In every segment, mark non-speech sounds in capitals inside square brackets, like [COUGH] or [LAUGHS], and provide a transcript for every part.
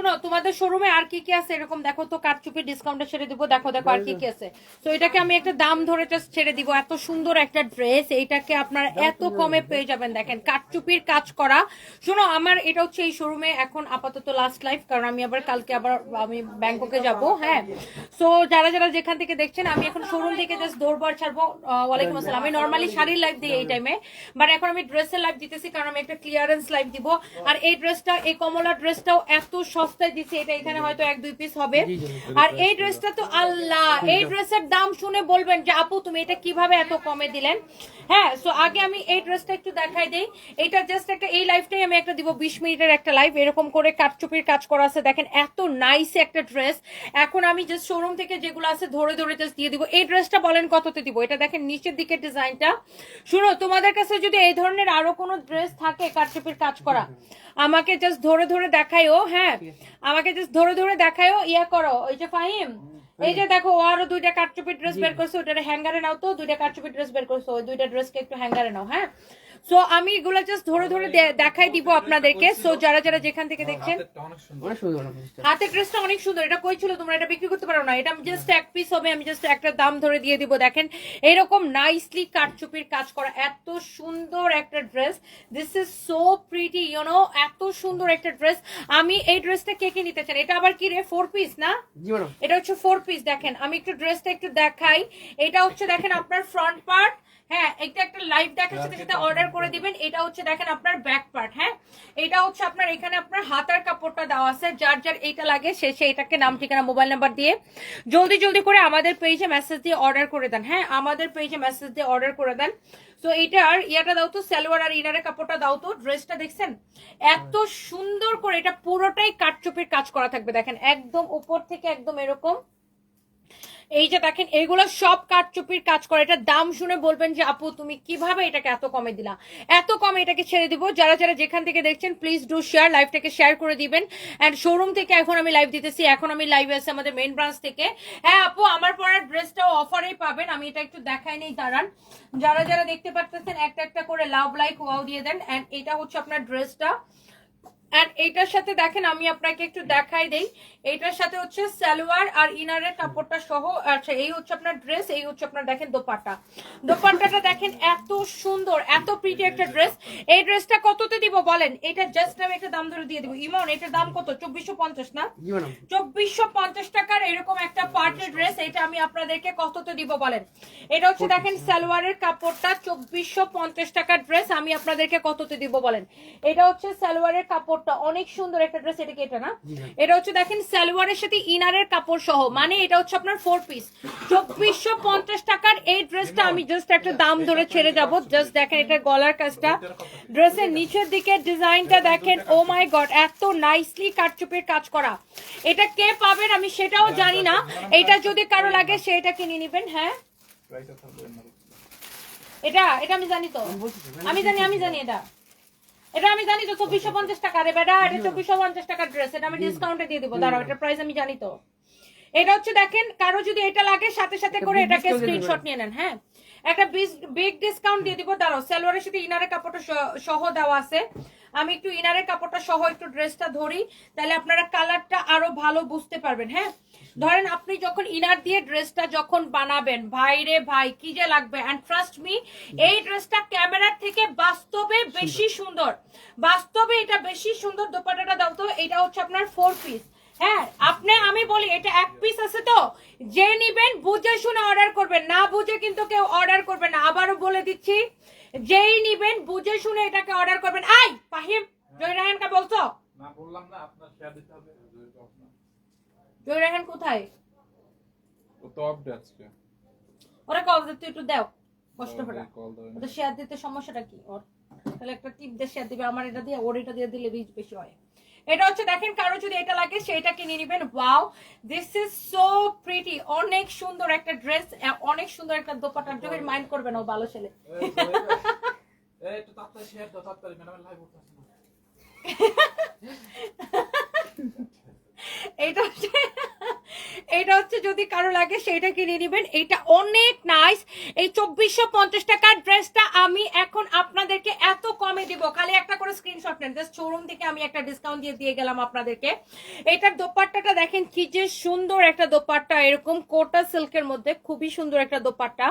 শোনো তোমাদের শোরুমে আর কি কি আছে? এরকম দেখো তো ডিসকাউন্টে ছেড়ে দিব দেখো দেখো আর কি কি আছে। তো এটাকে আমি একটা দাম ধরে ছেড়ে দিব। এত সুন্দর একটা ড্রেস এইটাকে আপনারা এত কমে পেয়ে যাবেন দেখেন কাজ করা। শোনো আমার এটা হচ্ছে এই শোরুমে এখন আপাতত লাস্ট লাইফ কারণ আমি আবার কালকে আবার আমি ব্যাংককে যাব হ্যাঁ। সো যারা যারা যেখান থেকে দেখছেন আমি এখন শোরুম থেকে জাস্ট দৌড়বার ছাড়বো। ওয়ালাইকুম আসসালাম। আমি নর্মালি শাড়ির লাইভ দিই এই টাইমে বাট এখন আমি ড্রেসের লাইভ দিতেছি কারণ আমি একটা ক্লিয়ারেন্স লাইভ দিব। আর এই ড্রেসটা এই কমলা ড্রেসটাও এত সস্তায় দিচ্ছে এটা এখানে হয়তো এক দুই পিস হবে। আর এই ড্রেসটা তো আল্লাহ এই ড্রেসের দাম শুনে বলবেন যে আপু তুমি এটা কীভাবে এত কমে দিলেন? হ্যাঁ সো আগে আমি এই ড্রেসটা একটু দেখাই দেই। এটা জাস্ট একটা এই লাইফটাই আমি একটা দিব বিশ মিনিটের একটা লাইভ এরকম করে কাটচুপির কাজ করা আছে। দেখেন এত নাইস একটা ড্রেস এখন আমি জাস্ট শোরুম থেকে যেগুলো আছে ধরে ধরে জাস্ট দিয়ে দিব। এই ড্রেসটা বলেন কততে দিব? এটা দেখেন নিচের দিকের ডিজাইনটা। শুনো তোমাদের কাছে যদি এই ধরনের আরও কোনো ড্রেস থাকে কাটচুপির কাজ করা আমাকে জাস্ট ধরে ধরে দেখাইও হ্যাঁ আমাকে জাস্ট ধরে ধরে দেখাইও ইয়া করো ওই যে ফাহিম এই যে দেখো আরও দুইটা কাটচুপি ড্রেস বের করছে ওটা হ্যাঙ্গারে নাও তো দুইটা কাটচুপি ড্রেস বের করছ ওই দুইটা ড্রেসকে একটু হ্যাঙ্গারে নাও হ্যাঁ? সো আমি এগুলো জাস্ট ধরে ধরে দেখাই দিব আপনাদেরকে। সো যারা যারা যেখান থেকে দেখছেন। হাতের ড্রেসটা অনেক সুন্দর। এটা কই ছিল তোমরা? এটা বিক্রি করতে পারো না। এটা জাস্ট এক পিস হবে আমি জাস্ট একটা দাম ধরে দিয়ে দিব দেখেন। এরকম নাইসলি কাটচুপির কাজ করা এত সুন্দর একটা dress this is so pretty you know এত সুন্দর একটা ড্রেস আমি এই ড্রেসটা কে কে নিতে চান? এটা আবার কি রে? ফোর পিস না? এটা হচ্ছে ফোর পিস দেখেন। আমি একটু ড্রেসটা একটু দেখাই। এটা হচ্ছে দেখেন আপনার ফ্রন্ট পার্ট হ্যাঁ এটা একটা লাইভ দেখার সাথে সাথে অর্ডার করে দিবেন। এটা হচ্ছে দেখেন আপনার ব্যাক পার্ট হ্যাঁ? এটা হচ্ছে আপনার এখানে আপনার হাতার কাপড়টা দেওয়া আছে। যার যার এইটা লাগে সে সে এটাকে নাম ঠিকানা মোবাইল নাম্বার দিয়ে জলদি জলদি করে আমাদের পেজে মেসেজ দিয়ে অর্ডার করে দেন হ্যাঁ? আমাদের পেজে মেসেজ দিয়ে অর্ডার করে দেন। তো এটার ইয়াটা দাও তো সালোয়ার আর ইনারের কাপড়টা দাও তো ড্রেসটা দেখছেন? এত সুন্দর করে এটা পুরোটাই কাটচুপির কাজ করা থাকবে দেখেন? একদম উপর থেকে একদম এরকম। এই যে দেখেন, এগুলো সব কাঠচুপির কাজ করে। এটা দাম শুনে বলবেন যে, আপু, তুমি কীভাবে এটাকে এত কমে দিলা? এত কমে এটাকে ছেড়ে দিব। যারা যারা যেখান থেকে দেখছেন প্লিজ ডু শেয়ার লাইভটাকে শেয়ার করে দিবেন। এন্ড শোরুম থেকে এখন আমি লাইভ দিতেছি। এখন আমি লাইভে আছি আমাদের মেইন ব্রাঞ্চ থেকে। হ্যাঁ আপু, আমার পরার ড্রেসটাও অফারেই পাবেন। আমি এটা একটু দেখাই নেই, দাঁড়ান। যারা যারা দেখতে পারতেছেন, একটা একটা করে লাভ লাইক ওয়াও দিয়ে দেন। এন্ড এটা হচ্ছে আপনার ড্রেসটা এন্ড এইটার সাথে দেখেন আমি আপনাকে একটু দেখাই দেই। এইটার সাথে হচ্ছে সালোয়ার আর ইনারের কাপড়টা সহ আচ্ছা এই হচ্ছে আপনার ড্রেস এই হচ্ছে আপনার দেখেন দোপাট্টা। দোপাট্টাটা দেখেন এত সুন্দর এত প্রিটি একটা ড্রেস এই ড্রেসটা কততে দিব বলেন? এটা জাস্ট আমি একটা দাম ধরে দিয়ে দিব। ইমন এটার দাম কত? চব্বিশশো পঞ্চাশ না? চব্বিশশো পঞ্চাশ টাকার এরকম একটা পার্টের ড্রেস এটা আমি আপনাদেরকে কততে দিব বলেন? এটা হচ্ছে দেখেন সালোয়ারের কাপড়টা চব্বিশশো পঞ্চাশ টাকার ড্রেস আমি আপনাদেরকে কততে দিব বলেন? এটা হচ্ছে সালোয়ারের কাপড়টা অনেক সুন্দর একটা ড্রেস এটা কি এটা না? এটা হচ্ছে দেখেন সালোয়ারের সাথে ইনারের কাপড় সহ। মানে এটা হচ্ছে আপনার ফোর পিস চব্বিশশো পঞ্চাশ টাকার এই ড্রেসটা আমি জাস্ট একটা দাম ধরে ছেড়ে যাব। জাস্ট দেখেন এটা গলার কাজটা। ড্রেসের নিচের দিকে ডিজাইনটা দেখেন ও মাই গড এত নাইসলি কাটচুপের কাজ করা। এটা কে পাবেন আমি সেটাও জানি না। এটা যদি কারও লাগে সেটা কিনে নিবেন হ্যাঁ? এটা এটা আমি জানি তো। আমি জানি আমি জানি এটা। এটা আমি জানি তো চব্বিশশো পঞ্চাশ টাকা। রে বেটা এটা চব্বিশশো পঞ্চাশ টাকার ড্রেস এটা আমি ডিসকাউন্টে দিয়ে দিবো। দাঁড়াও এটার প্রাইস আমি জানি তো। এটা হচ্ছে দেখেন কারও যদি এটা লাগে সাথে সাথে করে এটাকে স্ক্রিনশট নিয়ে নেন হ্যাঁ? একটা বিগ ডিসকাউন্ট দিয়ে দিব। দাঁড়াও সালোয়ারের সাথে ইনারের কাপড়টা সহ দেওয়া আছে। আমি একটু ইনারের কাপড়টা সহ একটু ড্রেসটা ধরি তাহলে আপনারা কালারটা আরও ভালো বুঝতে পারবেন হ্যাঁ? ধরেন আপনি যখন ইনার দিয়ে ড্রেসটা যখন বানাবেন ভাই রে ভাই কি যে লাগবে? এন্ড ট্রাস্ট মি এই ড্রেসটা ক্যামেরার থেকে বাস্তবে বেশি সুন্দর। বাস্তবে এটা বেশি সুন্দর দোপাটাটা দাও তো এটা হচ্ছে আপনার ফোর পিস হ্যাঁ আপনি আমি বলি এটা এক পিস আছে তো যে নিবেন বুঝে শুনে অর্ডার করবেন না বুঝে কিন্তু কেউ অর্ডার করবেন না। আবারও বলে দিচ্ছি যেই নিবেন বুঝে শুনে এটাকে অর্ডার করবেন। আই ফাহিম জয় রাহানকে বলছো? না বললাম না আপনার শেয়ার দিতে হবে। জয় রাহান কোথায়? ও তো আপডেট আজকে ওরা কল দিতে একটু দাও কষ্ট করে। দেবেন শেয়ার দিতে সমস্যাটা কি? ওর তাহলে একটা টিপ দিয়ে শেয়ার দিবে আমার এটা দিয়ে ওর এটা দিয়ে দিলে রিচ বেশি হয়। এটা হচ্ছে দেখেন কারও যদি এটা লাগে সেটা কিনে নেবেন। Wow this is so pretty অনেক সুন্দর একটা ড্রেস অনেক সুন্দর একটা দোপাটার জন্য মাইন্ড করবেন ও ভালো ছেলে। একটু তাড়াতাড়ি শেয়ার দাও তাড়াতাড়ি। ম্যাডাম লাইভ না। [LAUGHS] এইটা হচ্ছে এটা হচ্ছে যদি কারও লাগে সেটা কিনে নেবেন। এটা অনেক নাইস এই চব্বিশশো পঞ্চাশ টাকার ড্রেসটা আমি এখন আপনাদেরকে এত কমে দিব। খালি একটা করে স্ক্রিনশট নেন। জাস্ট শোরুম থেকে আমি একটা ডিসকাউন্ট দিয়ে দিয়ে গেলাম আপনাদেরকে। এটার দোপাট্টাটা দেখেন কি যে সুন্দর একটা দোপাট্টা। এরকম কোটা সিল্কের মধ্যে খুবই সুন্দর একটা দোপাট্টা।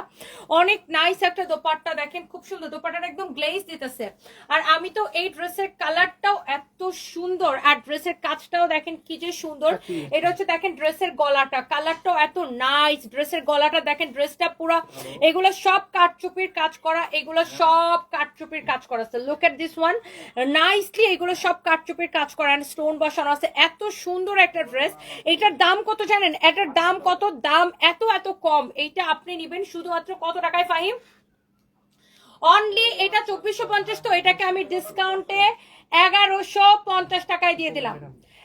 অনেক নাইস একটা দোপাট্টা দেখেন খুব সুন্দর। দোপাট্টাটা একদম গ্লেজ দিতেছে। আর আমি তো এই ড্রেসের কালারটাও এত সুন্দর। আর ড্রেসের কাজটাও দেখেন কি যে সুন্দর। এটা হচ্ছে দেখেন ড্রেসের গলাটা কালারটাও এত নাইস ড্রেসের গলাটা দেখেন, ড্রেসটা পুরো, এগুলো সব কাঠচুপির কাজ করা, এগুলো সব কাঠচুপির কাজ করা আছে। Look at this one nicely এগুলো সব কাঠচুপির কাজ করা স্টোন বসানো আছে। এত সুন্দর একটা ড্রেস এটার দাম কত জানেন? এটার দাম কত? দাম এত এত কম। এইটা আপনি নিবেন শুধুমাত্র কত টাকায়, ফাহিম? অনলি এটা চব্বিশশো পঞ্চাশ, তো এটাকে আমি ডিসকাউন্টে এগারোশো পঞ্চাশ টাকায় দিয়ে দিলাম।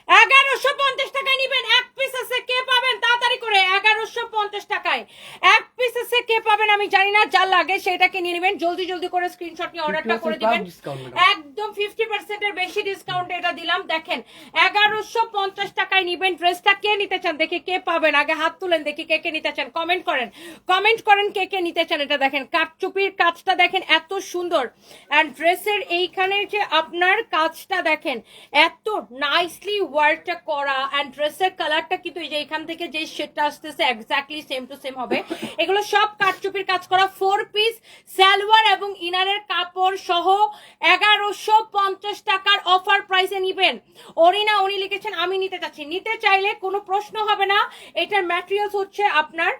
এগারোশো পঞ্চাশ টাকায় নিবেন। এক পিস আছে কে পাবেন? তাড়াতাড়ি করে এগারোশো পঞ্চাশ টাকায়। এক পিস আছে কে পাবেন আমি জানি না যা লাগে সেটাকে নিয়ে নেবেন। জলদি জলদি করে স্ক্রিনশট নিয়ে অর্ডারটা করে দিবেন। একদম ফিফটি পার্সেন্টের বেশি ডিসকাউন্ট এটা দিলাম। দেখেন এগারোশো পঞ্চাশ টাকায় নিবেন। ড্রেসটা কে নিতে চান? দেখি কে পাবেন? আগে হাত তুলেন দেখি কে কে নিতে চান। কমেন্ট করেন। কমেন্ট করেন কে কে নিতে চান এটা দেখেন। কাঠচুপির কাজটা দেখেন এত সুন্দর। অ্যান্ড ড্রেসের এইখানে যে আপনার কাজটা দেখেন এত নাইসলি ওয়ার্কটা করা অ্যান্ড ড্রেসের কালারটা কিন্তু এই যে এখান থেকে যে সেটটা আসতেছে এক্স্যাক্টলি সেম টু সেম হবে। এগুলো সব কাঠচুপির কাজ করা ফোর পিস সালোয়ার এবং ইনারের কাপড় সহ এগারোশো পঞ্চাশ টাকার অফার প্রাইসে নিবেন। অরিনা, উনি লিখেছেন, আমি নিতে চাচ্ছি। নিতে চাইলে কোনো প্রশ্ন হবে না। এটার ম্যাটেরিয়ালস হচ্ছে আপনার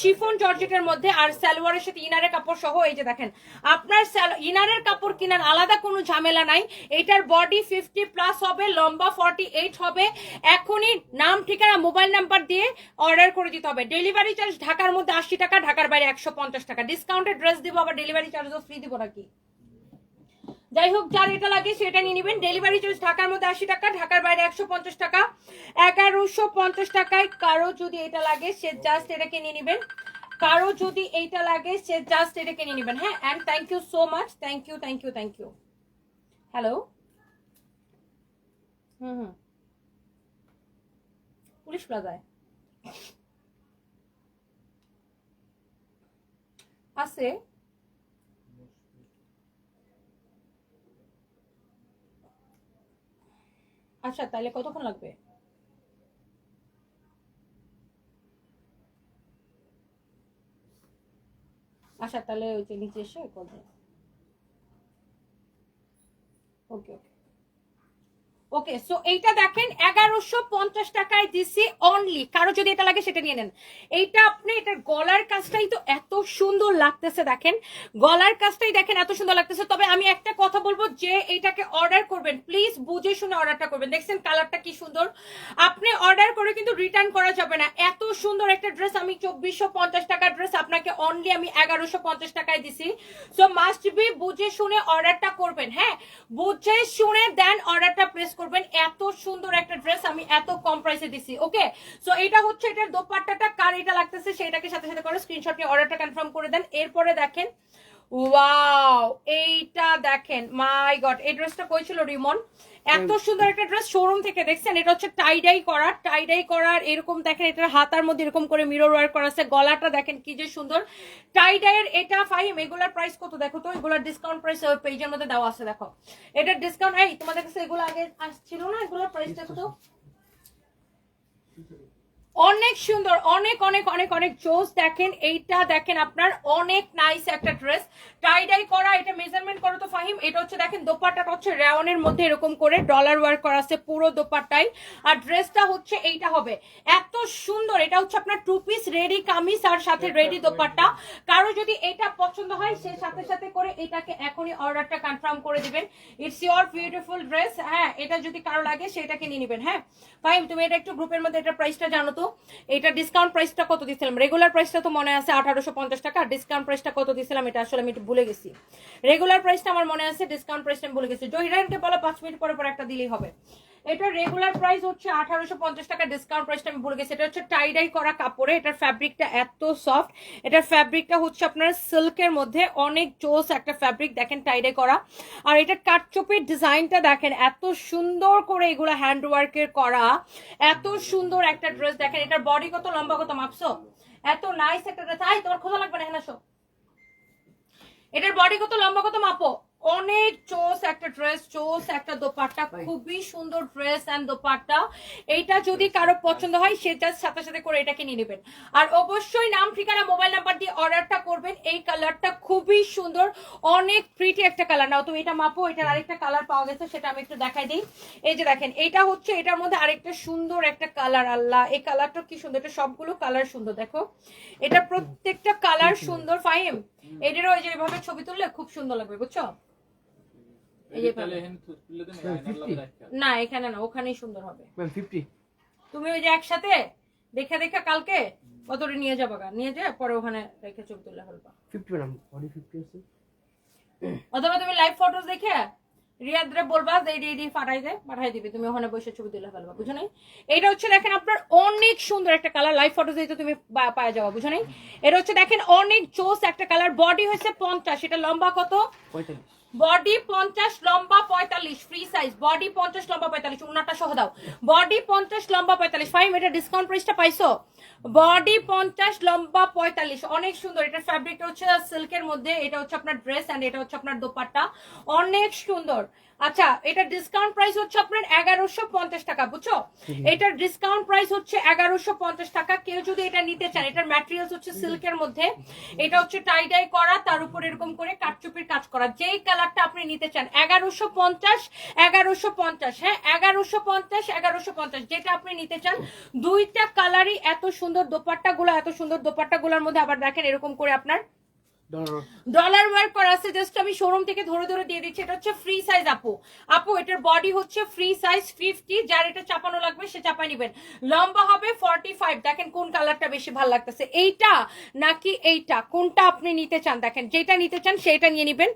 শিফন জর্জেটের মধ্যে আর সালোয়ারের সাথে ইনারের কাপড় সহ, এই যে দেখেন, আপনার ইনারের কাপড় কিনার আলাদা কোনো ঝামেলা নাই। এটার বডি ফিফটি প্লাস হবে, লম্বা ফর্টি এইট হবে। এখনই নাম, ঠিকানা মোবাইল নাম্বার দিয়ে অর্ডার করে দিতে হবে। ডেলিভারি চার্জ ঢাকার মধ্যে আশি টাকা, ঢাকার বাইরে একশো পঞ্চাশ টাকা। ডিসকাউন্টের ড্রেস দিব, আবার ডেলিভারি চার্জও ফ্রি দিব নাকি? যাই হোক, যার এটা লাগে সেটা নিয়ে নেবেন। ডেলিভারি চার্জ ঢাকার মধ্যে আশি টাকা, ঢাকার বাইরে একশো পঞ্চাশ টাকা, এগারোশো পঞ্চাশ টাকায় কারও যদি এটা লাগে, সে জাস্ট এটাকে নিয়ে নেবেন। কারও যদি এইটা লাগে, সে জাস্ট এটাকে নিয়ে নেবেন হ্যাঁ? And thank you so much thank you thank you thank you hello hmm hmm. Police প্লাজায় আছে। আচ্ছা তাহলে কতক্ষণ লাগবে? আচ্ছা তাহলে ওই যে নিচে এসে ওকে ওকে। ওকে, সো এইটা দেখেন এগারোশো পঞ্চাশ টাকায় দিছি অনলি কারও যদি এটা লাগে সেটা নিয়ে নেন। এইটা আপনি, এটার গলার কাজটাই তো এত সুন্দর লাগতেছে দেখেন। গলার কাজটাই দেখেন এত সুন্দর লাগতেছে। তবে আমি একটা কথা বলব যে এইটাকে অর্ডার করবেন প্লিজ বুঝে শুনে অর্ডারটা করবেন। দেখছেন কালারটা কি সুন্দর? আপনি অর্ডার করে কিন্তু রিটার্ন করা যাবে না। এত সুন্দর একটা ড্রেস আমি চব্বিশশো পঞ্চাশ টাকার ড্রেস আপনাকে অনলি আমি এগারোশো পঞ্চাশ টাকায় দিছি। সো মাস্ট বি বুঝে শুনে অর্ডারটা করবেন হ্যাঁ? বুঝে শুনে দেন অর্ডারটা প্রেস করবেন। এত সুন্দর একটা ড্রেস আমি এত কম প্রাইসে দিছি ওকে সো এটা হচ্ছে এটার দোপাট্টাটা, কার এটা লাগতেছে সেটাকে সাথে সাথে করে স্ক্রিনশট নিয়ে অর্ডারটা কনফার্ম করে দেন। এরপরে দেখেন ওয়াও এইটা দেখেন মাই গড এই ড্রেসটা কই ছিল রিমন? এত সুন্দর একটা ড্রেস শোরুম থেকে দেখছেন? এটা হচ্ছে টাইডাই করা টাইডাই করার এরকম দেখেন এটার হাতার মধ্যে এরকম করে মিরর ওয়ার্ক করা আছে। গলাটা দেখেন কি যে সুন্দর। টাইডাইয়ের এটা ফাইম এগুলার প্রাইস কত দেখো তো? এগুলার ডিসকাউন্ট প্রাইস পেজের মধ্যে দেওয়া আছে দেখো। এটার ডিসকাউন্ট এই তোমাদের কাছে এগুলো আগে আসছিল না? এগুলোর প্রাইস দেখো তো অনেক সুন্দর অনেক অনেক অনেক অনেক জোস দেখেন এইটা দেখেন আপনার অনেক নাইস একটা ড্রেস টাই ডাই করা এটা মেজারমেন্ট করো তো ফাহিম এটা হচ্ছে দেখেন দোপাট্টাটা হচ্ছে রেওনের মধ্যে এরকম করে ডলার ওয়ার্ক করা আছে পুরো দোপাট্টাই আর ড্রেসটা হচ্ছে এইটা হবে। এত সুন্দর এটা হচ্ছে আপনার টু পিস রেডি কামিজ আর সাথে রেডি দোপাট্টা। কারও যদি এটা পছন্দ হয় সে সাথে সাথে করে এটাকে এখনই অর্ডারটা কনফার্ম করে দিবেন। ইটস ইয়োর বিউটিফুল ড্রেস হ্যাঁ এটা যদি কারও লাগে সেটাকে নিয়ে নেবেন হ্যাঁ। ফাহিম তুমি এটা একটু গ্রুপের মধ্যে এটা প্রাইসটা জানো তো? এটা ডিসকাউন্ট প্রাইসটা কত দিছিলাম? রেগুলার প্রাইসটা তো মনে আছে আঠারোশো পঞ্চাশ টাকা ডিসকাউন্ট প্রাইসটা কত দিছিলাম এটা আসলে আমি একটু ভুলে গেছি। রেগুলার প্রাইসটা আমার মনে আছে ডিসকাউন্ট প্রাইসটা আমি ভুলে গেছি। জহিরানকে বলো, পাঁচ মিনিট পরে পরে একটা দিলেই হবে। এটা রেগুলার প্রাইস হচ্ছে আঠারোশো পঞ্চাশ টাকা ডিসকাউন্ট প্রাইসটা আমি ভুলে গেছি। এটা হচ্ছে টাইডাই করা কাপড়ে, এটার ফ্যাব্রিকটা এত সফট এটার ফ্যাব্রিকটা হচ্ছে আপনার সিল্কের মধ্যে, অনেক জোস একটা ফ্যাব্রিক দেখেন টাইডাই করা। আর এটা কাটচুপির ডিজাইনটা দেখেন, এত সুন্দর করে এগুলো হ্যান্ড ওয়ার্কের করা। এত সুন্দর একটা ড্রেস দেখেন, এটার বডি কত লম্বা, কত মাপছো এত নাইস একটা ড্রেস আই তোমার খোঁজা লাগবে না আসো। এটার বডি কত লম্বা, কত মাপো? অনেক চোস একটা ড্রেস চোস একটা দোপাট্টা খুবই সুন্দর ড্রেস এন্ড দোপাট্টা। এইটা যদি কারও পছন্দ হয় সে জাস্ট সাথে সাথে করে এটাকে নিয়ে নেবেন। আর অবশ্যই নাম ঠিকানা মোবাইল নাম্বার দিয়ে অর্ডারটা করবেন। এই কালারটা খুবই সুন্দর অনেক প্রিটি একটা কালার নাও তো এটা মাপো এটার আরেকটা কালার পাওয়া গেছে সেটা আমি একটু দেখাই দিই। এই যে দেখেন এটা হচ্ছে এটার মধ্যে আরেকটা সুন্দর একটা কালার আল্লাহ! এই কালারটা কি সুন্দর এটা সবগুলো কালার সুন্দর দেখো। এটা প্রত্যেকটা কালার সুন্দর ফাইম এটারও ওই যে এভাবে ছবি তুললে খুব সুন্দর লাগবে বুঝছ? না এখানে না ওখানেই সুন্দর হবে। তুমি ওই যে একসাথে দেখে দেখে কালকে কতটা নিয়ে যাব গা? নিয়ে যা পরে ওখানে রেখে ছবি তুললে ফেলবা। ফিফটি ম্যাডাম বডি ফিফটি আছে। অথবা তুমি লাইভ ফটোস দেখে রিয়াদরে বলবা যে এডি এডি ফাটাই দে পাঠাই দিবি তুমি ওখানে বসে ছবি তুলে ফেলবা বুঝো নাই? এটা হচ্ছে দেখেন আপনার অনেক সুন্দর একটা কালার লাইভ ফটোস দিয়ে তুমি পায়ে যাওয়া বুঝো নাই? এটা হচ্ছে দেখেন অনেক জোস একটা কালার বডি হচ্ছে পঞ্চাশ এটা লম্বা কত? পঁয়তাল্লিশ। বডি পঞ্চাশ, লম্বা পঁয়তাল্লিশ ফ্রি সাইজ বডি পঞ্চাশ, লম্বা পঁয়তাল্লিশ উনারটা সহ দাও। বডি পঞ্চাশ, লম্বা পঁয়তাল্লিশ, ফাইভ, এটা ডিসকাউন্ট প্রাইসটা পাইছো? বডি পঞ্চাশ, লম্বা পঁয়তাল্লিশ, অনেক সুন্দর। এটা ফ্যাব্রিকটা হচ্ছে সিল্কের মধ্যে, এটা হচ্ছে আপনার ড্রেস অ্যান্ড এটা হচ্ছে আপনার দোপাট্টা। অনেক সুন্দর। আচ্ছা এটা ডিসকাউন্ট প্রাইস হচ্ছে আপনার এগারোশো পঞ্চাশ টাকা বুঝছ? এটার ডিসকাউন্ট প্রাইস হচ্ছে এগারোশো পঞ্চাশ টাকা। কেউ যদি এটা নিতে চান এটার ম্যাটেরিয়ালস হচ্ছে সিল্কের মধ্যে। এটা হচ্ছে টাই ডাই করা তার উপর এরকম করে কাটচুপির কাজ করা। যেই কালারটা আপনি নিতে চান এগারোশো পঞ্চাশ এগারোশো পঞ্চাশ হ্যাঁ? এগারোশো পঞ্চাশ এগারোশো পঞ্চাশ যেটা আপনি নিতে চান দুইটা কালারই এত সুন্দর দোপাট্টা গুলো এত সুন্দর দোপাট্টা গুলোর মধ্যে আবার দেখেন এরকম করে আপনার ডলার ওয়ার্ক করা আছে জাস্ট আমি শোরুম থেকে ধরে ধরে দিয়ে দিচ্ছি। এটা হচ্ছে ফ্রি সাইজ আপু। আপু, এটার বডি হচ্ছে ফ্রি সাইজ ফিফটি যার এটা চাপানো লাগবে, সে চাপাই নেবেন। লম্বা হবে ফর্টি ফাইভ দেখেন কোন কালারটা বেশি ভালো লাগতেছে। এইটা নাকি এইটা? কোনটা আপনি নিতে চান? দেখেন, যেটা নিতে চান, সেটা নিয়ে নেবেন।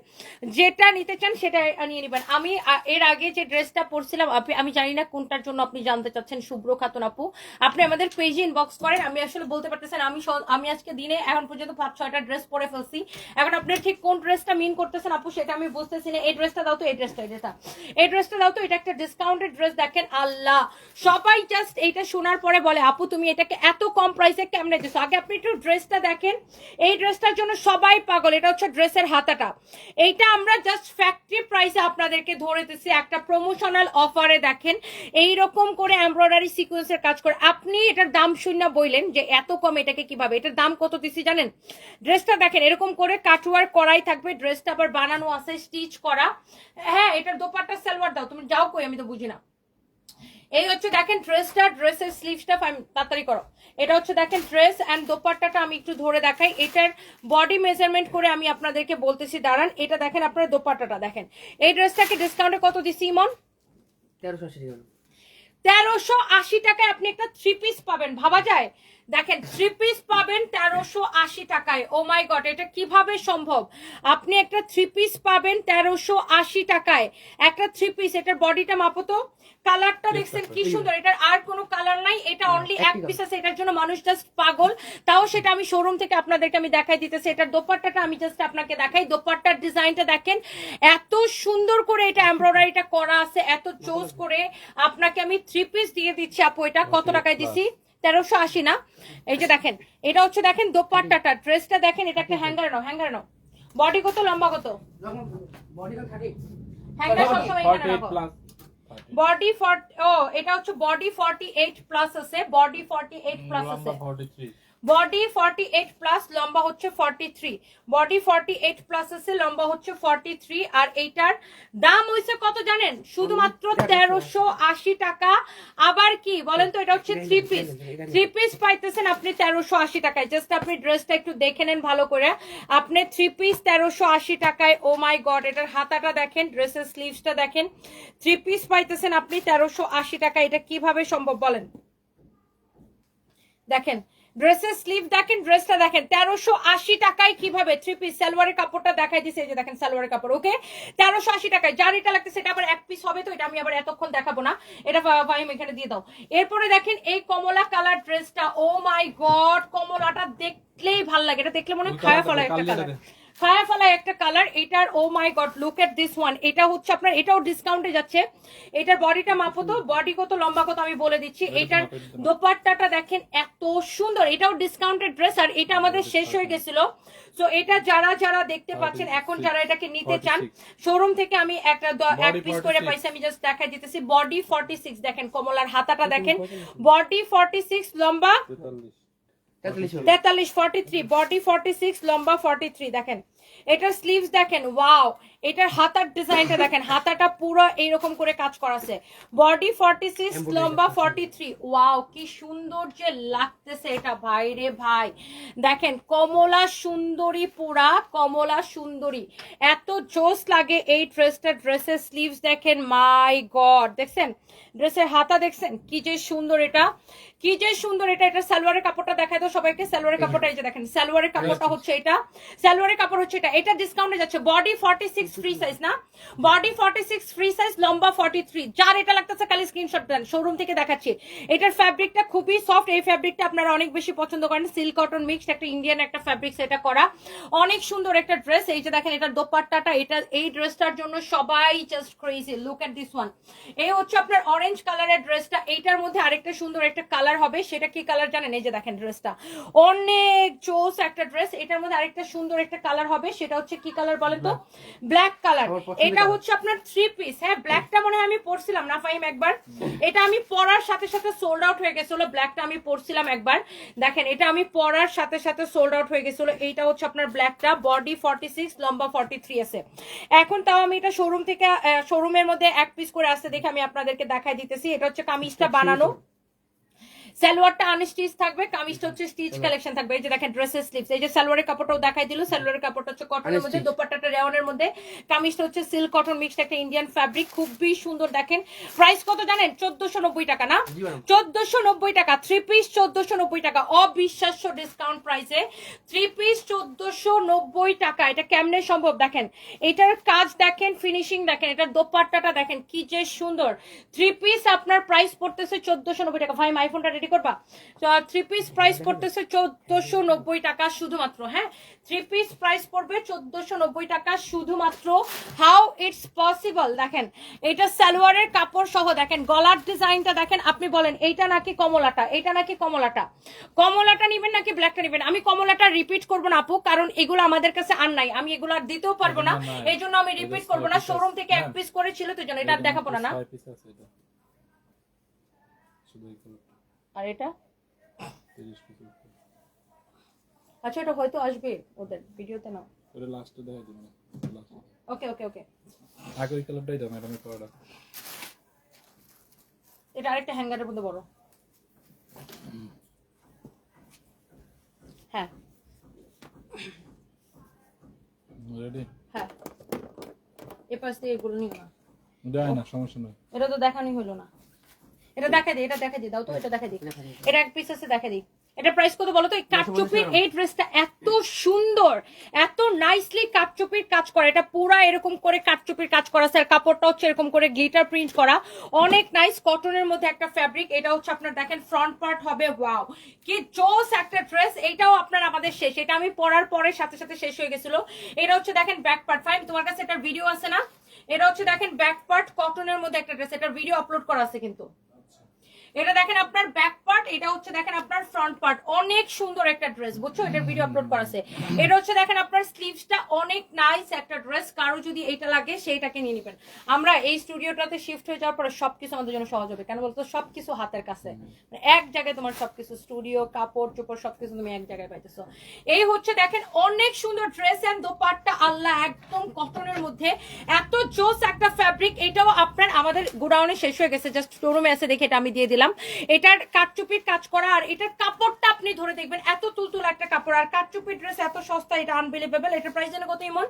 যেটা নিতে চান, সেটা নিয়ে নেবেন। আমি এর আগে যে ড্রেসটা পরছিলাম, আপনি, আমি জানি না কোনটার জন্য আপনি জানতে চাচ্ছেন শুভ্র খাতুন আপু। আপনি আমাদের পেজে ইনবক্স করেন। আমি আসলে বলতে পারতেছেন আমি আমি আজকে দিনে এখন পর্যন্ত পাঁচ ছয়টা ড্রেস পরে ফেলছি। এখন আপনি ঠিক কোন ড্রেসটা মিন করতেছেন আপু, সেটা আমি বুঝতেছি না। এই ড্রেসটা দাও তো, এই ড্রেসটা এটা এই ড্রেসটা দাও তো, এটা একটা ডিসকাউন্টেড ড্রেস দেখেন আল্লাহ। সবাই জাস্ট এইটা শোনার পরে বলে, আপু, তুমি এটাকে এত কম প্রাইসে কেমনে দিছো? আগে আপনি একটু ড্রেসটা দেখেন। এই ড্রেসটার জন্য সবাই পাগল, এটা হচ্ছে ড্রেসের হাতাটা। এইটা আমরা জাস্ট ফ্যাক্টরি প্রাইসে আপনাদেরকে ধরে দিচ্ছি একটা প্রমোশনাল অফারে দেখেন। এই রকম করে এমব্রয়ডারি সিকোয়েন্সের কাজ করে। আপনি এটার দাম শূন্য বললেন যে, এত কম, এটাকে কীভাবে? এটার দাম কত দিছি জানেন? ড্রেসটা দেখেন, এরকম করে কাটওয়ার করাই থাকবে ড্রেসটা আবার বানানো আছে স্টিচ করা। হ্যাঁ এটার দোপাট্টা সালোয়ার দাও তুমি যাও কই আমি তো বুঝি না। এই হচ্ছে দেখেন ড্রেসটা ড্রেসের স্লিভসটা তাড়াতাড়ি করো। এটা হচ্ছে দেখেন ড্রেস অ্যান্ড দোপাট্টাটা আমি একটু ধরে দেখাই। এটার বডি মেজারমেন্ট করে আমি আপনাদেরকে বলতেছি দাঁড়ান এটা দেখেন আপনার দোপাট্টাটা দেখেন। এই ড্রেসটাকে ডিসকাউন্টে কত দিছি ইমন? তেরোশো আশি তেরোশো আশি টাকায় আপনি একটা থ্রি পিস পাবেন ভাবা যায়? দেখেন থ্রি পিস তেরোশো আশি টাকায়। ও মাই গড এটা কীভাবে সম্ভব? আপনি একটা থ্রি পিস পাবেন তেরোশো আশি টাকায়। একটা থ্রি পিস এটার বডিটা মাপো তো। কালারটা দেখছেন কি সুন্দর এটার আর কোনো কালার নাই। এটা অনলি এক পিস আছে এটার জন্য মানুষ জাস্ট পাগল। তাও সেটা আমি শোরুম থেকে আপনাদেরকে আমি দেখাই দিতেছি। এটার দোপাট্টাটা আমি জাস্ট আপনাকে দেখাই। দোপাট্টার ডিজাইনটা দেখেন। এত সুন্দর করে এটা এমব্রয়ডারিটা করা আছে এত চোজ করে। আপনাকে আমি থ্রি পিস দিয়ে দিচ্ছি আপু এটা কত টাকায় দিছি? তেরোশো আশি না? এই যে দেখেন এটা হচ্ছে দেখেন দোপাট্টাটা। ড্রেসটা দেখেন এটা একটা hanger now hanger now. Body কত লম্বা কত? হ্যাঙ্গার সবসময় এখানে 48 রাখো। প্লাস বডি ফর্টি ও এটা হচ্ছে বডি ফর্টি এইট প্লাস আছে বডি ফর্টি এইট প্লাস আছে। লম্বা 43 বডি ফর্টি এইট প্লাস লম্বা হচ্ছে forty three body forty eight plus আছে লম্বা হচ্ছে ফর্টি থ্রি আর এইটার দাম হয়েছে কত জানেন? শুধুমাত্র তেরোশো আশি টাকা। আবার কি বলেন তো এটা হচ্ছে থ্রি পিস থ্রি পিস পাইতেছেন আপনি তেরোশো আশি টাকায়। জাস্ট আপনি ড্রেসটা একটু দেখে নেন ভালো করে। আপনি থ্রি পিস তেরোশো আশি টাকায় ও মাই গড এটার হাতাটা দেখেন ড্রেসের স্লিভসটা দেখেন। থ্রি পিস পাইতেছেন আপনি তেরোশো আশি টাকা এটা কীভাবে সম্ভব বলেন? দেখেন ড্রেসের স্লিভ দেখেন ড্রেসটা দেখেন। তেরোশো আশি টাকায় কীভাবে থ্রি পিস সালোয়ারের কাপড়টা দেখাই দিছে এই যে দেখেন সালোয়ারের কাপড় ওকে তেরোশো আশি টাকায় যার এটা লাগতেছে এটা আবার এক পিস হবে তো এটা আমি আবার এতক্ষণ দেখাবো না। এটা ভাই এখানে দিয়ে দাও। এরপরে দেখেন এই কমলা কালার ড্রেসটা ও মাই গড কমলাটা দেখলেই ভালো লাগে। এটা দেখলে মনে হয় খায়া ফলা একটা কালার ফায়ার ফালা একটা কালার এটার ও my god look at this one এটা হচ্ছে আপনার এটাও ডিসকাউন্টে যাচ্ছে। এটার বডিটা মাপো তো বডি কত লম্বা কত আমি বলে দিচ্ছি। এটার দোপাট্টাটা দেখেন এত সুন্দর এটাও ডিসকাউন্টেড ড্রেস আর এটা আমাদের শেষ হয়ে গেছিল। তো এটা যারা যারা দেখতে পাচ্ছেন এখন যারা এটাকে নিতে চান শোরুম থেকে আমি একটা এক পিস করে 46 পাইছি আমি জাস্ট দেখাই দিতেছি। বডি ফর্টি সিক্স দেখেন কমলার হাতাটা দেখেন। বডি ফর্টি সিক্স লম্বা। তেতাল্লিশ forty three body forty six লম্বা ফর্টি থ্রি দেখেন। এটার স্লিভস দেখেন ওয়াও এটার হাতার ডিজাইনটা [LAUGHS] দেখেন হাতাটা পুরো এইরকম করে কাজ করাছে। বডি ফর্টি সিক্স লম্বা ফর্টি থ্রি ওয়াও কি সুন্দর যে লাগতেছে এটা ভাই রে ভাই। দেখেন কমলা সুন্দরী পুরা কমলা সুন্দরী। এত জোস লাগে এই ড্রেসটা ড্রেসের স্লিভস দেখেন মাই গড দেখছেন? ড্রেসের হাতা দেখছেন? কি যে সুন্দর এটা। কি যে সুন্দর এটা এটা সালোয়ারের কাপড়টা দেখায় তো সবাইকে। সালোয়ারের কাপড়টা এই যে দেখেন সালোয়ারের কাপড়টা হচ্ছে এটা। সালোয়ারের কাপড় হচ্ছে এটা। এটা ডিসকাউন্টে যাচ্ছে। Body forty six free size না? Body forty six free size লম্বা ফর্টি থ্রি যার এটা লাগতেছে খালি স্ক্রিনশট দেন শোরুম থেকে দেখাচ্ছি। এটার ফ্যাব্রিকটা খুবই সফট এই ফ্যাব্রিকটা আপনারা অনেক বেশি পছন্দ করেন। সিল্ক কটন মিক্সড একটা ইন্ডিয়ান একটা ফ্যাব্রিক সেটা করা। অনেক সুন্দর একটা ড্রেস এই যে দেখেন এটার দোপাট্টাটা এটা এই ড্রেসটার জন্য সবাই just crazy look at this one এই হচ্ছে আপনার অরেঞ্জ কালারের ড্রেসটা এইটার মধ্যে আরেকটা সুন্দর একটা কালার হবে। সেটা কি কালার জানেন? এই যে দেখেন ড্রেসটা অনেক চোস একটা ড্রেস এটার মধ্যে আরেকটা সুন্দর একটা কালার হবে। সেটা হচ্ছে কি কালার বলেন তো? ব্ল্যাক কালার এটা হচ্ছে আপনার থ্রি পিস হ্যাঁ ব্ল্যাকটা মনে হয় আমি পরছিলাম না ফাইম একবার। এটা আমি পরার সাথে সাথে সোল্ড আউট হয়ে গেছিল ব্ল্যাকটা আমি পরছিলাম একবার। দেখেন এটা আমি পরার সাথে সাথে সোল্ড আউট হয়ে গেছিল এইটা হচ্ছে আপনার ব্ল্যাকটা বডি ফর্টি সিক্স লম্বা ফর্টি থ্রি আছে। এখন তাও আমি এটা শোরুম থেকে শোরুমের মধ্যে এক পিস করে আসতে দেখে আমি আপনাদেরকে দেখাই দিতেছি। এটা হচ্ছে কামিজটা বানানো। সালোয়ারটা আনস্টিচ থাকবে কামিজটা হচ্ছে স্টিচ কালেকশন থাকবে। এই যে দেখেন ড্রেসের স্লিপস এই যে সালোয়ারের কাপড়টাও দেখাই দিল সালোয়ারের কাপড়টা হচ্ছে কটনের মধ্যে দোপাট্টাটা রেওনের মধ্যে। কামিজটা হচ্ছে সিল্ক কটন মিক্সড একটা ইন্ডিয়ান ফ্যাব্রিক খুবই সুন্দর দেখেন। প্রাইস কত জানেন? চোদ্দশো নব্বই টাকা না? জি ম্যাডাম চোদ্দশো নব্বই টাকা থ্রি পিস চোদ্দশো নব্বই টাকা অবিশ্বাস্য ডিসকাউন্ট প্রাইসে থ্রি পিস চোদ্দশো নব্বই টাকা এটা কেমনে সম্ভব দেখেন? এটার কাজ দেখেন ফিনিশিং দেখেন এটার দোপাট্টাটা দেখেন কি যে সুন্দর। থ্রি পিস আপনার প্রাইস পড়তেছে চোদ্দশো নব্বই টাকা। ভাই আইফোনটা রেডি করবা? থ্রি পিস প্রাইস পড়তেছে চোদ্দশো নব্বই টাকা শুধুমাত্র হ্যাঁ? থ্রি পিস প্রাইস পড়বে চোদ্দশো নব্বই টাকা শুধুমাত্র। হাউ ইটস পসিবল দেখেন এটা সালোয়ারের কাপড় সহ দেখেন গলার ডিজাইনটা দেখেন আপনি বলেন এইটা নাকি কমলাটা? এইটা নাকি কমলাটা? কমলাটা নিবেন নাকি ব্ল্যাকটা নিবেন? আমি কমলাটা রিপিট করব না আপু কারণ এগুলো আমাদের কাছে আর নাই। আমি এগুলো আর দিতেও পারব না। এই জন্য আমি রিপিট করব না। শোরুম থেকে এক পিস করেছিল তো জন্য এটা আর দেখাবো না না? আর এটা? আচ্ছা এটা হয়তো আসবে ওদের ভিডিওতে না লাস্টে দেখা দিবেন ওকে ওকে ওকে। আগে ওই কালারটাই দাও ম্যাডামের পরাটা এটা আরেকটা হ্যাঙ্গারের মধ্যে বড়। হ্যাঁ। রেডি হ্যাঁ। এ পাশ দিয়ে এগুলো নিও না। যায় না সমস্যা নেই। এটা তো দেখানোই হলো না। এটা দেখা দিই এটা দেখা দিই দাও তো এটা দেখা দিই। এটা এক পিস আছে দেখা দিই। এটা প্রাইস কত বলো তো? এই কাঠচুপির এই ড্রেসটা এত সুন্দর এত নাইসলি কাঠচুপির কাজ করা। এটা পুরা এরকম করে কাঠচুপির কাজ করা স্যার। কাপড়টা হচ্ছে এরকম করে গ্লিটার প্রিন্ট করা। অনেক নাইস কটনের মধ্যে একটা ফ্যাব্রিক এটা হচ্ছে আপনার দেখেন ফ্রন্ট পার্ট হবে ওয়াও কি জোস একটা ড্রেস এটাও আপনার আমাদের শেষ। এটা আমি পরার পরে সাথে সাথে শেষ হয়ে গেছিল। এটা হচ্ছে দেখেন ব্যাক পার্ট ফাইন তোমার কাছে এটার ভিডিও আছে না? এটা হচ্ছে দেখেন ব্যাক পার্ট কটনের মধ্যে একটা ড্রেস এটার ভিডিও আপলোড করা আছে কিন্তু। এটা দেখেন আপনার ব্যাক পার্ট এটা হচ্ছে দেখেন আপনার ফ্রন্ট পার্ট অনেক সুন্দর একটা ড্রেস বুঝছ? এটার ভিডিও আপলোড করা আছে। এটা হচ্ছে দেখেন আপনার স্লিভসটা অনেক নাইস একটা ড্রেস কারও যদি এটা লাগে সেইটাকে নিয়ে নেবেন। আমরা এই স্টুডিওটাতে শিফট হয়ে যাওয়ার পরে সবকিছু আমাদের জন্য সহজ হবে। কেন বলতো? সবকিছু হাতের কাছে। মানে এক জায়গায় তোমার সবকিছু স্টুডিও কাপড়, চোপড়, সবকিছু তুমি এক জায়গায় পাইতেছো। এই হচ্ছে দেখেন অনেক সুন্দর ড্রেস এন্ড দোপাট্টা আল্লাহ একদম কটনের মধ্যে। এত জোস একটা ফ্যাব্রিক এটাও আপনার আমাদের গোডাউনে শেষ হয়ে গেছে। জাস্ট শোরুমে এসে দেখে এটা আমি দিয়ে দিলাম। এটার কাঠচুপির কাজ করা আর এটার কাপড়টা আপনি ধরে দেখবেন, এত তুলতুল একটা কাপড়। আর কাঠচুপির ড্রেস এত সস্তা, এটা আনবিলিভেবল এটার প্রাইস জানো কত, ইমন?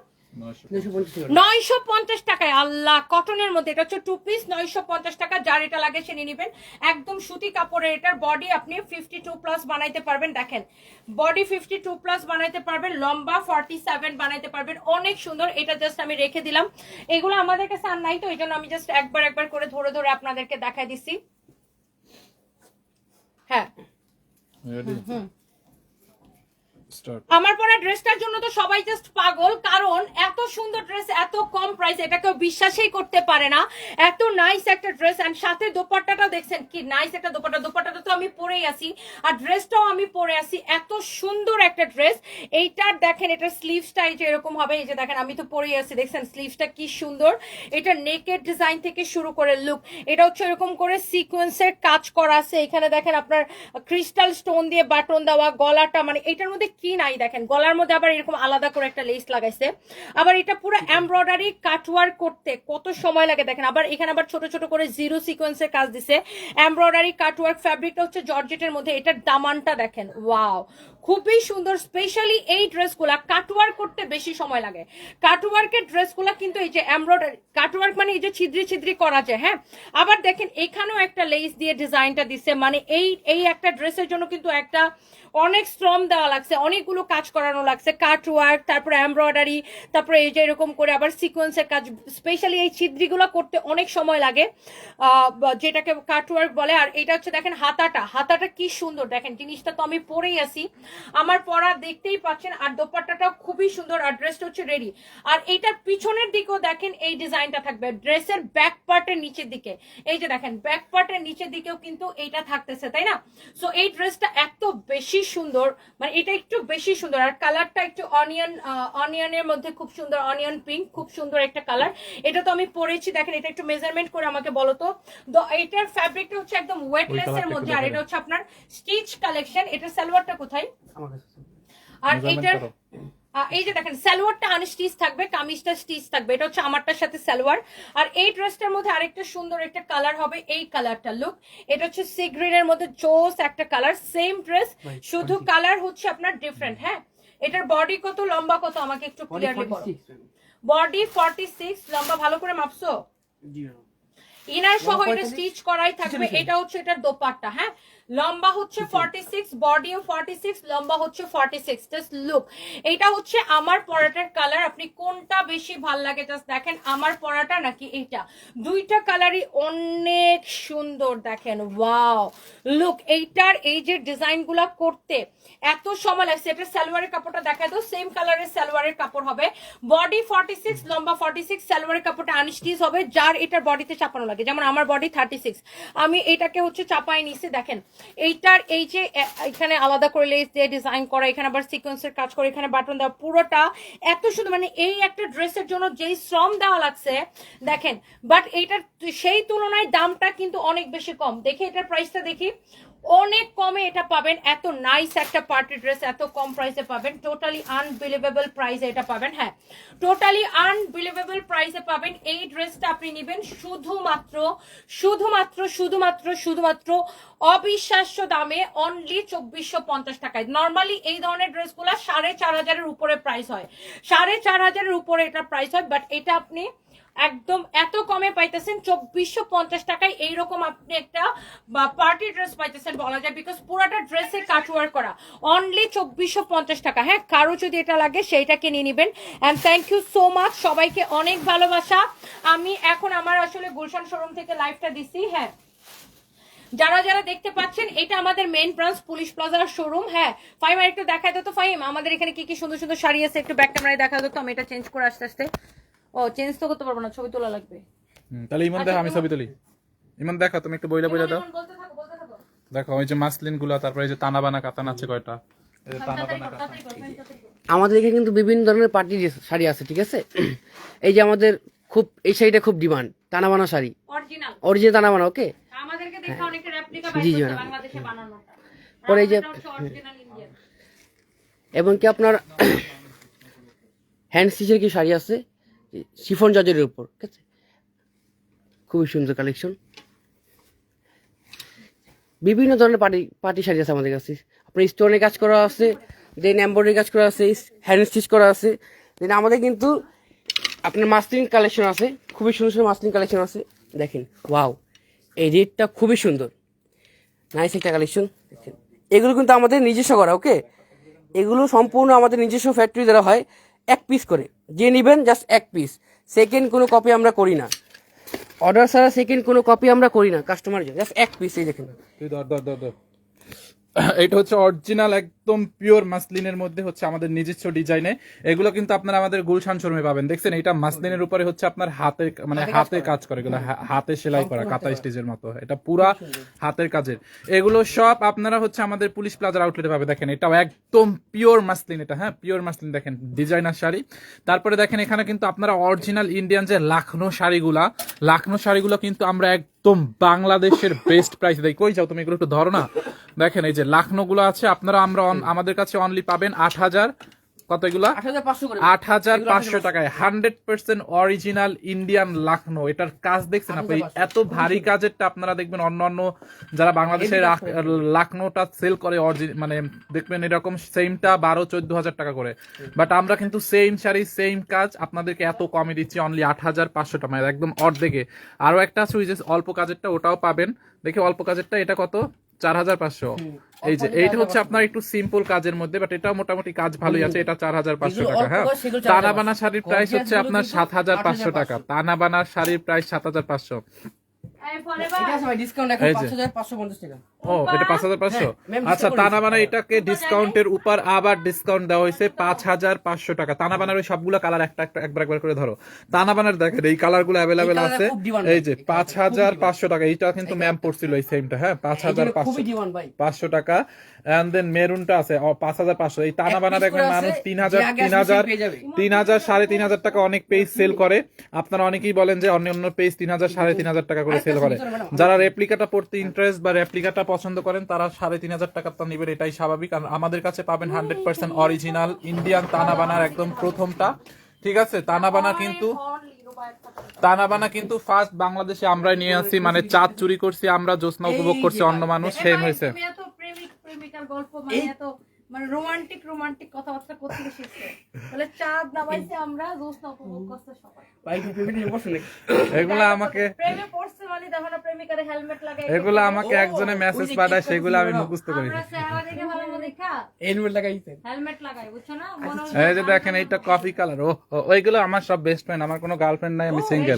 অনেক সুন্দর। এটা জাস্ট আমি রেখে দিলাম। এগুলো আমাদের কাছে আর নাই তো, এই জন্য আমি জাস্ট একবার একবার করে ধরে ধরে আপনাদেরকে দেখাই দিচ্ছি। 看，没。嗯 আমার পরা ড্রেসটার জন্য তো সবাই জাস্ট পাগল, কারণ এত সুন্দর ড্রেস এত কম প্রাইস এটা কেউ বিশ্বাসই করতে পারে না। এত নাইস একটা ড্রেস এন্ড সাথে দোপাট্টাটাও দেখছেন কি নাইস একটা দোপাট্টা। দোপাট্টাটা তো আমি পরেই আছি, আর ড্রেসটাও আমি পরে আছি। এত সুন্দর একটা ড্রেস এইটার দেখেন, এটা স্লিভসটা এই যে এরকম হবে, এই যে দেখেন, আমি তো পরেই আছি। দেখছেন স্লিভসটা কি সুন্দর। এটা নেকের ডিজাইন থেকে শুরু করে লুক এটা হচ্ছে এরকম করে সিকোয়েন্সের কাজ করা আছে। এখানে দেখেন আপনার ক্রিস্টাল স্টোন দিয়ে বাটন দেওয়া, গলাটা মানে এটার মধ্যে কি নাই দেখেন গলার মধ্যে আবার এরকম আলাদা করে একটা লেস লাগাইছে। আবার এটা পুরো এমব্রয়ডারি কাটওয়ার্ক করতে কত সময় লাগে দেখেন আবার এখানে আবার ছোট ছোট করে জিরো সিকোয়েন্সের কাজ দিছে। এমব্রয়ডারি কাটওয়ার্ক ফ্যাব্রিকটা হচ্ছে জর্জেটের মধ্যে এটার দামানটা দেখেন ওয়াও খুবই সুন্দর স্পেশালি এই ড্রেসগুলা কাটওয়ার্ক করতে বেশি সময় লাগে। কাটওয়ার্কের ড্রেসগুলা কিন্তু এই যে এমব্রয়ডারি কাটওয়ার্ক মানে এই যে ছিদ্রি ছিদ্রি করা যায় হ্যাঁ? আবার দেখেন এখানেও একটা লেস দিয়ে ডিজাইনটা দিছে মানে এই এই একটা ড্রেসের জন্য কিন্তু একটা অনেক শ্রম দেওয়া লাগছে, অনেকগুলো কাজ করানো লাগছে কাটওয়ার্ক তারপরে এমব্রয়ডারি তারপরে এই যে এরকম করে আবার সিকোয়েন্সের কাজ স্পেশালি এই ছিদ্রিগুলো করতে অনেক সময় লাগে যেটাকে কাট ওয়ার্ক বলে, আর এটা হচ্ছে দেখেন হাতাটা হাতাটা কি সুন্দর, দেখেন জিনিসটা তো আমি পরেই আছি আমার পরা দেখতেই পাচ্ছেন আর দোপাট্টাটাও খুবই সুন্দর আর ড্রেসটা হচ্ছে রেডি আর এইটার পিছনের দিকেও দেখেন এই ডিজাইনটা থাকবে ড্রেসের ব্যাক পার্টের নিচের দিকে। এই যে দেখেন ব্যাক পার্টের নিচের দিকেও কিন্তু এইটা থাকতেছে তাই না? সো এই ড্রেসটা এত বেশি সুন্দর মানে এটা একটু বেশি সুন্দর আর কালারটা একটু অনিয়ন অনিয়নের মধ্যে খুব সুন্দর অনিয়ন পিঙ্ক খুব সুন্দর একটা কালার এটা তো আমি পরেছি দেখেন এটা একটু মেজারমেন্ট করে আমাকে বলো তো। এটার ফ্যাব্রিকটা হচ্ছে একদম ওয়েটলেস এর মধ্যে আর এটা হচ্ছে আপনার স্টিচ কালেকশন এটার সালোয়ারটা কোথায়? আমার কাছে আছে। আর এইটার এই যে দেখেন সালোয়ারটা আনস্টিচ থাকবে কামিজটা স্টিচ থাকবে এটা হচ্ছে আমারটার সাথে সালোয়ার। আর এই ড্রেসটার মধ্যে আরেকটা সুন্দর একটা কালার হবে এই কালারটা লুক এটা হচ্ছে সি গ্রিনের মধ্যে জোস একটা কালার সেম ড্রেস শুধু কালার হচ্ছে আপনার ডিফারেন্ট হ্যাঁ? এটার বডি কত লম্বা কত আমাকে একটু ক্লিয়ারলি বলো। বডি ফর্টি সিক্স লম্বা ভালো করে মাপছো। ইনার সহ এটা স্টিচ করাই থাকবে এটা হচ্ছে এটার দোপাট্টা হ্যাঁ? লম্বা হচ্ছে ফর্টি সিক্স বডিও ফর্টি সিক্স লম্বা হচ্ছে ফর্টি সিক্স জাস্ট লুক এটা হচ্ছে আমার পরাটার কালার আপনি কোনটা বেশি ভালো লাগে জাস্ট দেখেন। আমার পরাটা নাকি এইটা? দুইটা কালারই অনেক সুন্দর দেখেন। ওয়াও লুক এইটার এই যে ডিজাইনগুলা করতে এত সময় লাগছে। এটা সালোয়ারের কাপড়টা দেখা দাও। সেম কালারের সালোয়ারের কাপড় হবে। বডি ফর্টি সিক্স লম্বা ফর্টি সিক্স সালোয়ারের কাপড়টা আনস্টিচ হবে। যার এটার বডিতে চাপানো লাগে। যেমন আমার বডি থার্টি সিক্স আমি এটাকে হচ্ছে চাপাই নিছি। দেখেন এইটার এই যে এখানে আলাদা করে লেস দিয়ে ডিজাইন করা, এখানে আবার সিকোয়েন্সের কাজ করে, এখানে বাটন দেওয়া, পুরোটা এত সুন্দর মানে এই একটা ড্রেসের জন্য যেই শ্রম দেওয়া লাগছে, দেখেন বাট এইটার সেই তুলনায় দামটা কিন্তু অনেক বেশি কম। দেখি এটার প্রাইসটা দেখি। অনেক কমে এটা পাবেন। এত নাইস একটা পার্টি ড্রেস এত কম প্রাইসে পাবেন। টোটালি আনবিলিভেবল প্রাইসে এটা পাবেন হ্যাঁ। টোটালি আনবিলিভেবল প্রাইসে পাবেন এই ড্রেসটা আপনি নেবেন শুধুমাত্র শুধুমাত্র শুধুমাত্র শুধুমাত্র অবিশ্বাস্য দামে অনলি চব্বিশশো পঞ্চাশ টাকায়। নর্মালি এই ধরনের ড্রেসগুলো সাড়ে চার হাজারের উপরে প্রাইস হয়। সাড়ে চার হাজারের উপরে এটা প্রাইস হয় বাট এটা আপনি একদম এত কমে পাইতেছেন, চব্বিশশো পঞ্চাশ টাকায় এইরকম আপনি একটা পার্টি ড্রেস পাইতেছেন বলা যায় বিকজ পুরাটা ড্রেসে কাটওয়ার করা। অনলি চব্বিশশো পঞ্চাশ টাকা। হ্যাঁ কারও যদি এটা লাগে সেইটাকে নিয়ে নেবেন। And thank you so much সবাইকে অনেক ভালোবাসা। আমি এখন আমার আসলে গুলশান শোরুম থেকে লাইভটা দিছি হ্যাঁ। যারা যারা দেখতে পাচ্ছেন, এটা আমাদের মেন ব্রাঞ্চ পুলিশ প্লাজার শোরুম হ্যাঁ। ফাইম আর একটু দেখাই তো, ফাইম। আমাদের এখানে কি কি সুন্দর সুন্দর শাড়ি আছে, একটু ব্যাক ক্যামেরায় দেখা তো, আমি এটা চেঞ্জ করে আস্তে আস্তে। ও চেঞ্জ তো করতে পারব না ছবি তোলা লাগবে। হুম, তাহলে ইমন আচ্ছা, দেখো আমি ছবি তুলি। ইমন দেখো তুমি একটু বইলা বইলা দাও। ইমন, বলতে থাকো বলতে থাকো। দেখো ওই যে মাসলিনগুলা তারপরে এই যে তানা বানা কাতান আছে কয়টা? বানা। আমাদের এখানে কিন্তু বিভিন্ন ধরনের পার্টি শাড়ি আছে ঠিক আছে? এই যে আমাদের খুব এই শাড়িটা খুব ডিমান্ড টানাবানা শাড়ি। অরিজিনাল অরিজিনাল টানাবানা ওকে? আমাদেরকে দেখে অনেকে রেপ্লিকা হ্যাঁ। জি, জি, পরে এই যে অরিজিনাল ইন্ডিয়ান এবং কি আপনার হ্যান্ড স্টিচের কি শাড়ি আছে? শিফন জর্জের উপর, ঠিক আছে? খুবই সুন্দর কালেকশন বিভিন্ন ধরনের পার্টি পার্টি শাড়ি আছে আমাদের কাছে। আপনার স্টোনের কাজ করা আছে দেন এম্ব্রয়ডারি কাজ করা আছে হ্যান্ড স্টিচ করা আছে। দেন আমাদের কিন্তু আপনার মাসলিন কালেকশন আছে, খুবই সুন্দর সুন্দর মাসলিন কালেকশন আছে। দেখেন ওয়াও এই রেটটা খুবই সুন্দর। নাইস একটা কালেকশন দেখেন। এগুলো কিন্তু আমাদের নিজস্ব করা ওকে এগুলো সম্পূর্ণ আমাদের নিজস্ব ফ্যাক্টরি দ্বারা হয়। এক পিস করে। যে নেবেন জাস্ট এক পিস সেকেন্ড কোনো কপি আমরা করি না। অর্ডার ছাড়া সেকেন্ড কোনো কপি আমরা করি না। কাস্টমার জাস্ট এক পিস এই দেখেন। এটা হচ্ছে অরিজিনাল একদম পিওর মাসলিনের মধ্যে হচ্ছে আমাদের নিজস্ব ডিজাইনে এগুলো কিন্তু আপনারা আমাদের গুলশান শোরুমে পাবেন। দেখছেন এটা মাসলিনের উপরে হচ্ছে আপনার হাতের মানে হাতে কাজ করে। এগুলো। হাতে সেলাই করা কাঁথা স্টিচের মতো। এটা পুরা হাতের কাজের। এগুলো সব আপনারা হচ্ছে আমাদের পুলিশ প্লাজার আউটলেটে পাবে। দেখেন এটাও একদম পিওর মাসলিন এটা হ্যাঁ? পিওর মাসলিন দেখেন ডিজাইনার শাড়ি। তারপরে দেখেন এখানে কিন্তু আপনারা অরিজিনাল ইন্ডিয়ান যে লাখনো শাড়িগুলা লাখনো শাড়িগুলো কিন্তু আমরা একদম বাংলাদেশের বেস্ট প্রাইস দেয় কই যাও তুমি এগুলো একটু ধরো না। দেখেন এই যে লাখনো গুলো আছে আপনারা আমরা আমাদের কাছে অনলি পাবেন আট হাজার। কত এগুলা? আট হাজার পাঁচশো টাকায়। Hundred percent original Indian Lucknow এটার কাজ দেখছেন আপনি? এত ভারী কাজেরটা আপনারা দেখবেন অন্য অন্য যারা বাংলাদেশের লাখ- লাখনোটা সেল করে মানে দেখবেন এরকম সেমটা বারো চোদ্দ হাজার টাকা করে। বাট আমরা কিন্তু সেম শাড়ি সেম কাজ আপনাদেরকে এত কমে দিচ্ছি অনলি আট হাজার পাঁচশো টাকা। মানে একদম অর্ধেকে। আরও একটা আছে অল্প কাজেরটা ওটাও পাবেন। দেখি অল্প কাজেরটা এটা কত? চার হাজার পাঁচশো। এই যে এইটা হচ্ছে আপনার একটু সিম্পল কাজের মধ্যে বাট এটা মোটামুটি কাজ ভালোই আছে এটা চার হাজার পাঁচশো টাকা হ্যাঁ? কাজ, তানা বানা শাড়ির প্রাইস হচ্ছে আপনার সাত হাজার পাঁচশো টাকা তানা বানা শাড়ির প্রাইস সাত হাজার পাঁচশো। ডিসকাউন্ট এখন পাঁচ হাজার পাঁচশো পঞ্চাশ টাকা। ও এটা পাঁচ হাজার পাঁচশো? ma'am, আচ্ছা discount তানা করে বানা দিচ্ছি। এটাকে ডিসকাউন্টের উপর আবার ডিসকাউন্ট দেওয়া হয়েছে পাঁচ হাজার পাঁচশো টাকা। তানা বানার ওই সবগুলো কালার একটা একটা একবার একবার করে ধরো। তানা বানার দেখেন এই কালারগুলো অ্যাভেলেবেল আছে। এই যে পাঁচ হাজার পাঁচশো টাকা এইটা কিন্তু ম্যাম পড়ছিল এই সেমটা হ্যাঁ পাঁচ হাজার পাঁচশো। টাকা। এন্ড দেন মেরুনটা আছে পাঁচ হাজার পাঁচশো। এই দেখবেন মানুষ তিন হাজার তিন হাজার। তিন হাজার সাড়ে তিন হাজার টাকা অনেক পেজ সেল করে। আপনারা অনেকেই বলেন যে অন্য অন্য পেজ তিন হাজার সাড়ে তিন হাজার টাকা করে সেল করে। যারা রেপ্লিকাটা পড়তে ইন্টারেস্ট বা রেপ্লিকাটা পছন্দ করেন তারা সাড়ে তিন হাজার টাকার তা নেবেন এটাই স্বাভাবিক। আর আমাদের কাছে পাবেন হান্ড্রেড পার্সেন্ট অরিজিনাল ইন্ডিয়ান তানা বানার একদম প্রথমটা। ঠিক আছে? তানা বানা কিন্তু তানা বানা কিন্তু ফার্স্ট বাংলাদেশে আমরাই নিয়ে আসি মানে চাঁদ চুরি করছি আমরা জ্যোৎস্না উপভোগ করছি অন্য মানুষ সেম হয়েছে। মানে মানে রোমান্টিক রোমান্টিক কথাবার্তা করতে শিখছে বলে চাঁদ নামাইছে আমরা জোস্না উপভোগ করছে সবাই। ভাই বসে নাকি? এগুলো আমাকে প্রেমে পড়ছে মানে দেখো না প্রেমিকারে হেলমেট লাগাই এগুলো আমাকে একজনে মেসেজ পাঠায় সেগুলো আমি মুখস্থ করি আমরা চেহারা দেখে ভালো দেখা। হেলমেট লাগাইছেন হেলমেট লাগাই বুঝছ না? মনে হয় এই যে দেখেন এইটা কফি কালার ও ওইগুলো আমার সব বেস্ট ফ্রেন্ড আমার কোনো গার্লফ্রেন্ড নাই আমি সিঙ্গেল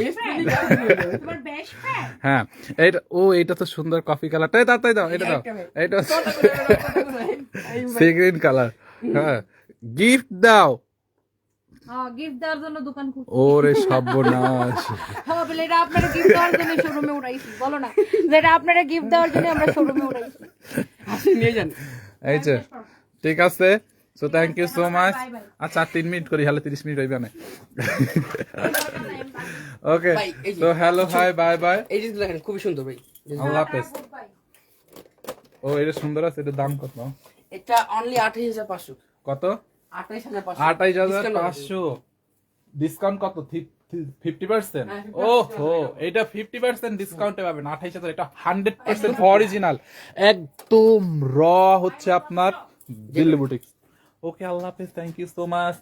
তোমার বেস্ট ফ্রেন্ড হ্যাঁ এইটা ও এইটা তো সুন্দর কফি কালার তাই দাও তাই দাও এটা দাও এটা সি [LAUGHS] গ্রিন কালার হ্যাঁ। গিফট দাও। হ্যাঁ গিফট দেওয়ার জন্য দোকান ওরে সর্বনাশ। হ্যাঁ বলে এটা আপনারা গিফট দেওয়ার জন্য শোরুমে উড়াইছি বলো না। যে আপনারা গিফট দেওয়ার জন্য আমরা শোরুমে উড়াইছি। আসি নিয়ে যান। এই যে ঠিক আছে। So thank you so much Bye bye. আচ্ছা তিন মিনিট করি হলে তিরিশ মিনিট হইবে না। ওকে। তো হ্যালো হাই বাই বাই এই জিনিস দেখেন খুবই সুন্দর ভাই। আল্লাহ হাফেজ। ও এটা সুন্দর আছে এটা দাম কত? এটা অনলি আঠাইশ হাজার পাঁচশো। কত? আঠাইশ হাজার আঠাইশ হাজার। পাঁচশো। ডিসকাউন্ট কত? ফিফটি পার্সেন্ট ওহো ও হো এটা ফিফটি পার্সেন্ট ডিসকাউন্টে পাবেন। আঠাইশ হাজার এটা হান্ড্রেড পার্সেন্ট অরিজিনাল একদম র হচ্ছে আপনার দিল্লি বুটিক্স ওকে আল্লাহ হাফেজ থ্যাংক ইউ সো মাচ